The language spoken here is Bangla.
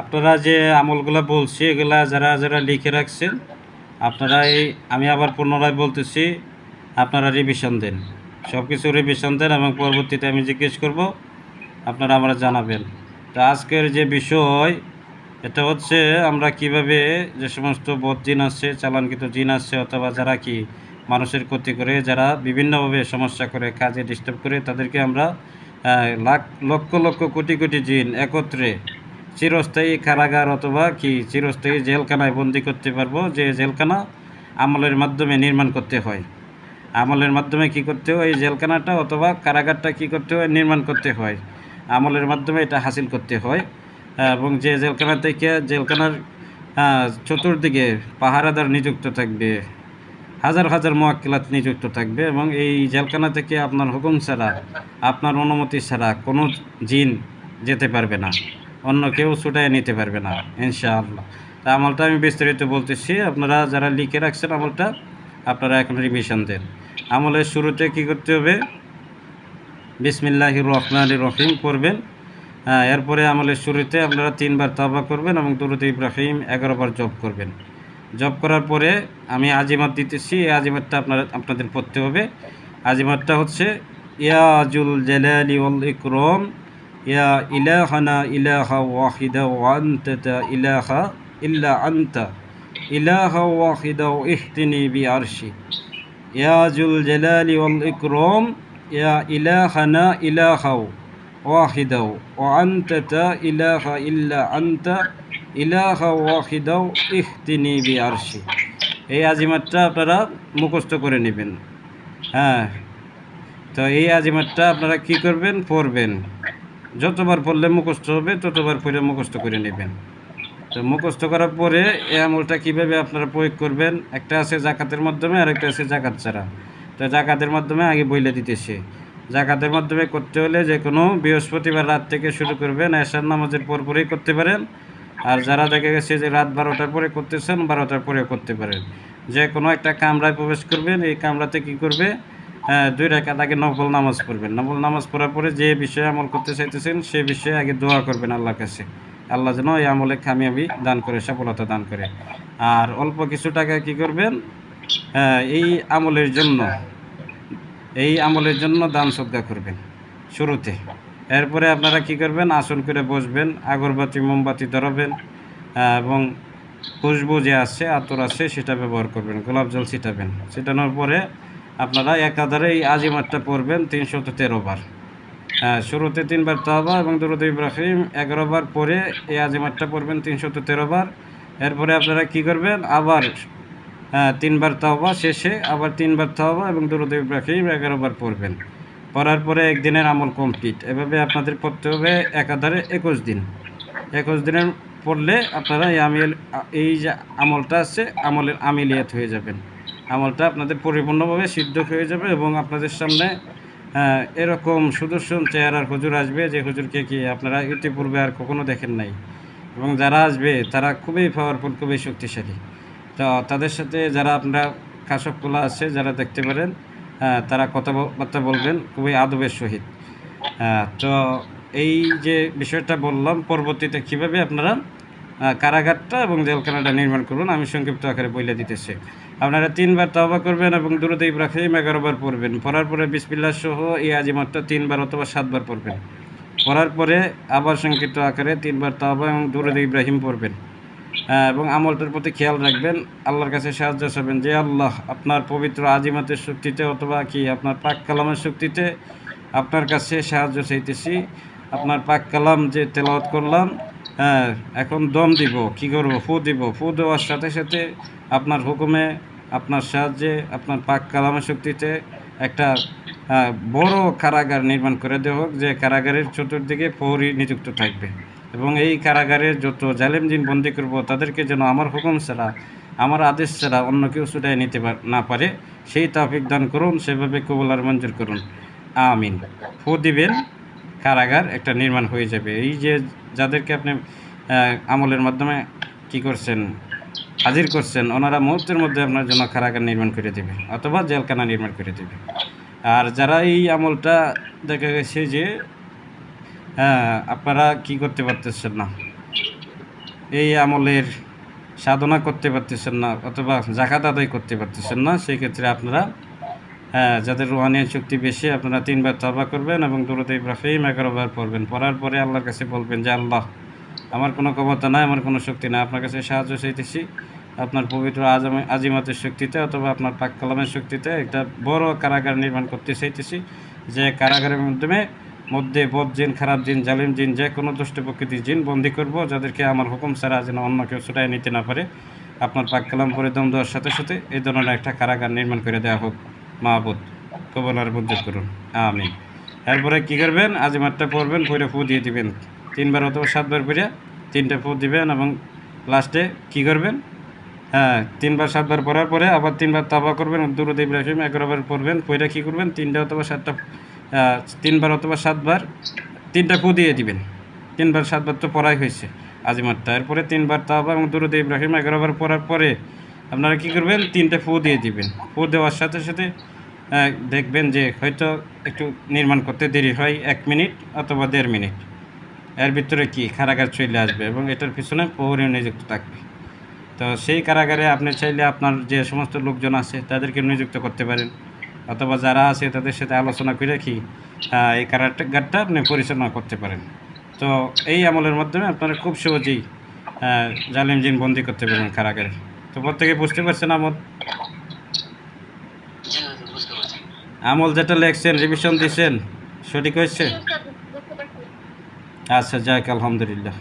আপনারা যে আমলগুলো বলছি, এগুলা যারা যারা লিখে রাখছেন আপনারা এই আমি আবার পুনরায় বলতেছি, আপনারা রিভিশন দেন। সব কিছু রিভিশন দেন এবং পরবর্তীতে আমি জিজ্ঞেস করব, আপনারা আমরা জানাবেন। তো আজকের যে বিষয়, এটা হচ্ছে আমরা কীভাবে যে সমস্ত বদ জিন আছে, চালানকৃত জিন আছে, অথবা যারা কি মানুষের ক্ষতি করে, যারা বিভিন্নভাবে সমস্যা করে, কাজে ডিস্টার্ব করে, তাদেরকে আমরা লাখ, লক্ষ লক্ষ, কোটি কোটি জিন একত্রে চিরস্থায়ী কারাগার অথবা কি চিরস্থায়ী জেলখানায় বন্দি করতে পারব? যে জেলখানা আমলের মাধ্যমে নির্মাণ করতে হয়। আমলের মাধ্যমে কি করতে হয়? এই জেলখানাটা অথবা কারাগারটা কি করতে হয়? নির্মাণ করতে হয়। আমলের মাধ্যমে এটা হাসিল করতে হয়। এবং যে জেলখানা থেকে জেলখানার চতুর্দিকে পাহারাদার নিযুক্ত থাকবে, হাজার হাজার মোয়াক্কিলাত নিযুক্ত থাকবে এবং এই জেলখানা থেকে আপনার হুকুম ছাড়া, আপনার অনুমতি ছাড়া কোনো জিন যেতে পারবে না। অন্য কেউ ছুটাই নিতে পারবে না ইনশাআল্লাহ। তা আমলটা আমি বিস্তারিত বলতেছি আপনারা যারা লিখে রাখছেন আমলটা আপনারা এখন রিভিশন দেন। আমলের শুরুতে কি করতে হবে? বিসমিল্লাহ রহমান রহিম করবেন হ্যাঁ, এরপরে আমলের শুরুতে আপনারা তিনবার তবা করবেন এবং দুরুদ ইব্রাহিম এগারোবার জব করবেন। জব করার পরে আমি আজিমাত দিতেছি এই আজিমাতটা আপনারা আপনাদের পড়তে হবে। আজিমাতটা হচ্ছে ইয়াজুল জালালি ওয়াল ইকরম ইয়া ইলাহানা ইলাহা ওয়াহিদা ওয়ান্তা ইলাহা ইল্লা আন্তা ইলাহা ওয়াহিদা ইহতিনি বি আরশি ইয়াজুল জালালি ওয়াল ইকরম ইয়া ইলাহানা ইলাহা ওয়াহিদা ওয়ান্তা ইলাহা ইল্লা আন্তা ইলাহা ওয়াহিদা ইহতিনি বি আরশি এই আজিমাতটা আপনারা মুখস্থ করে নেবেন হ্যাঁ তো এই আজিমাতটা আপনারা কি করবেন পড়বেন যতবার পড়লে মুখস্থ হবে, ততবার পড়ে মুখস্থ করে নেবেন। তো মুখস্থ করার পরে এই আমলটা কীভাবে আপনারা প্রয়োগ করবেন? একটা আছে জাকাতের মাধ্যমে আর একটা আছে জাকাত ছাড়া। তো জাকাতের মাধ্যমে আগে বইলে দিতেছে। জাকাতের মাধ্যমে করতে হলে যে কোনো বৃহস্পতিবার রাত থেকে শুরু করবেন, এশার নামাজের পর পরেই করতে পারেন। আর যারা দেখা গেছে যে রাত বারোটার পরে করতেছেন, বারোটার পরেও করতে পারেন। যে কোনো একটা কামরায় প্রবেশ করবেন, এই কামরাতে কি করবে? দুই রেখাত আগে নফল নামাজ পড়বেন। নফল নামাজ পড়ার পরে যে বিষয়ে আমল করতে চাইতেছেন সে বিষয়ে আগে দোয়া করবেন আল্লাহর কাছে। আল্লাহ যেন এই আমলে কামিয়াবি দান করে সফলতা দান করে। আর অল্প কিছু টাকা কি করবেন? হ্যাঁ, এই আমলের জন্য এই আমলের জন্য দান সদ্গা করবেন শুরুতে। এরপরে আপনারা কি করবেন? আসন করে বসবেন আগরবাতি মোমবাতি ধরাবেন এবং খুশবু যে আছে আতর আছে সেটা ব্যবহার করবেন গোলাপ জল ছিটাবেন। ছিটানোর পরে আপনারা একাধারে এই আজিমাতটা পড়বেন, তিনশত তেরো বার। হ্যাঁ শুরুতে তিনবার তাওবা এবং দুরুদ ইব্রাহিম এগারো বার পরে এই আজিমাতটা পড়বেন, তিনশত তেরো বার। এরপরে আপনারা কি করবেন? আবার হ্যাঁ তিনবার তাওবা শেষে আবার তিনবার তাওবা এবং দুরুদ ইব্রাহিম এগারো বার পড়বেন। পড়ার পরে একদিনের আমল কমপ্লিট। এভাবে আপনাদের পড়তে হবে একাধারে একুশ দিন। একুশ দিনের পড়লে আপনারা এই আমিল, এই যে আমলটা আছে, আমলের আমিলিয়াত হয়ে যাবেন। আমলটা আপনাদের পরিপূর্ণভাবে সিদ্ধ হয়ে যাবে এবং আপনাদের সামনে এরকম সুদর্শন চেহারার হুজুর আসবে, যে হুজুরকে কি আপনারা ইতিপূর্বে আর কখনো দেখেন নাই? এবং যারা আসবে, তারা খুবই পাওয়ারফুল খুবই শক্তিশালী। তো তাদের সাথে যারা আপনারা কাশকলা আছে, যারা দেখতে পারেন তারা কথাবার্তা বলবেন, খুবই আদবের সহিত। তো এই যে বিষয়টা বললাম, পরবর্তীতে কীভাবে আপনারা কারাগারটা এবং জেলখানাটা নির্মাণ করুন। আমি সংক্ষিপ্ত আকারে বইলে দিতেছি। আপনারা তিনবার তওবা করবেন এবং দুরুদ ইব্রাহিম এগারোবার পড়বেন। পড়ার পরে বিসমিল্লাহ সহ এই আজিমাতটা তিনবার অথবা সাতবার পড়বেন। পড়ার পরে আবার সংক্ষিপ্ত আকারে তিনবার তওবা এবং দুরুদ ইব্রাহিম পড়বেন। এবং আমলটার প্রতি খেয়াল রাখবেন। আল্লাহর কাছে সাহায্য চাবেন যে, আল্লাহ, আপনার পবিত্র আজিমাতের শক্তিতে অথবা কি আপনার পাক কালামের শক্তিতে আপনার কাছে সাহায্য চাইতেছি। আপনার পাক কালাম যে তেলাওয়াত করলাম হ্যাঁ এখন দম দিব, কি করব, ফু দিব, ফু দেওয়ার সাথে সাথে আপনার হুকুমে, আপনার সাহায্যে, আপনার পাক কালামের শক্তিতে একটা বড় কারাগার নির্মাণ করে দেওয়া যে কারাগারের চতুর্দিকে প্রহরী নিযুক্ত থাকবে। এবং এই কারাগারে যত জালেম জিন বন্দি করব, তাদেরকে যেন আমার হুকুম ছাড়া, আমার আদেশ ছাড়া অন্য কেউ ছুটাই নিতে না পারে, সেই তাফিক দান করুন, সেভাবে কবুলার মঞ্জুর করুন। আমিন। ফু দিবেন কারাগার একটা নির্মাণ হয়ে যাবে। এই যে যাদেরকে আপনি আমলের মাধ্যমে কি করছেন, হাজির করছেন, ওনারা মুহূর্তের মধ্যে আপনার জন্য কারাগার নির্মাণ করে দেবে অথবা জেলখানা নির্মাণ করে দেবে। আর যারা এই আমলটা দেখা গেছে যে আপনারা কি করতে পারতেছেন না, এই আমলের সাধনা করতে পারতেছেন না অথবা জাকাত আদায় করতে পারতেছেন না, সেই ক্ষেত্রে আপনারা হ্যাঁ যাদের রোহানিয়ান শক্তি বেশি, আপনারা তিনবার তবা করবেন এবং দূরত ইব্রাহিম এগারোবার পড়বেন। পড়ার পরে আল্লাহর কাছে বলবেন যে, আল্লাহ, আমার কোনো ক্ষমতা নাই, আমার কোনো শক্তি নাই। আপনার কাছে সাহায্য চাইতেছি। আপনার পবিত্র আজম, আজিমাতের শক্তিতে অথবা আপনার পাক কালামের শক্তিতে একটা বড় কারাগার নির্মাণ করতে চাইতেছি। যে কারাগারের মাধ্যমে মধ্যে বদ জিন, খারাপ জিন, জালিম জিন, যে কোনো দুষ্ট প্রকৃতির জিন বন্দি করব, যাদেরকে আমার হুকুম ছাড়া যেন অন্য কেউ ছুটাই নিতে না পারে। আপনার পাক কালাম পরে দম দেওয়ার সাথে সাথে এই ধরনের একটা কারাগার নির্মাণ করে দেওয়া হোক। মাহবুদ কবলার মঞ্জুর করুন। আমি এরপরে কী করবেন? আজিমাতটা পড়বেন পরে ফু দিয়ে দিবেন। তিনবার অথবা সাতবার পরে তিনটে ফু দিবেন এবং লাস্টে কী করবেন? হ্যাঁ তিনবার সাতবার পড়ার পরে আবার তিনবার তাবা করবেন। দুরুদ ইব্রাহিম এগারোবার পড়বেন। পইরা কী করবেন? তিনটা অথবা সাতটা তিনবার অথবা সাতবার তিনটা ফু দিয়ে দিবেন। তিনবার সাতবার তো পড়াই হয়েছে। আজিমাতটা এরপরে তিনবার তাবা এবং দুরুদ ইব্রাহিম এগারোবার পড়ার পরে আপনারা কী করবেন? তিনটে ফু দিয়ে দিবেন। ফু দেওয়ার সাথে সাথে দেখবেন যে হয়তো একটু নির্মাণ করতে দেরি হয়, এক মিনিট অথবা দেড় মিনিট। এর ভিতরে কি কারাগার চলে আসবে এবং এটার পিছনে প্রহরী নিযুক্ত থাকবে। তো সেই কারাগারে আপনি চাইলে আপনার যে সমস্ত লোকজন আছে, তাদেরকে নিযুক্ত করতে পারেন। অথবা যারা আছে, তাদের সাথে আলোচনা করে কি এই কারাগারটা আপনি পরিচালনা করতে পারেন। তো এই আমলের মাধ্যমে আপনারা খুব সহজেই জালিম জিন বন্দি করতে পারবেন কারাগারে। তো থেকে বুঝতে পারছেন আমল আমল যেটা লেখছেন রিভিশন দিয়েছেন সঠিক হয়েছে আচ্ছা যাক আলহামদুলিল্লাহ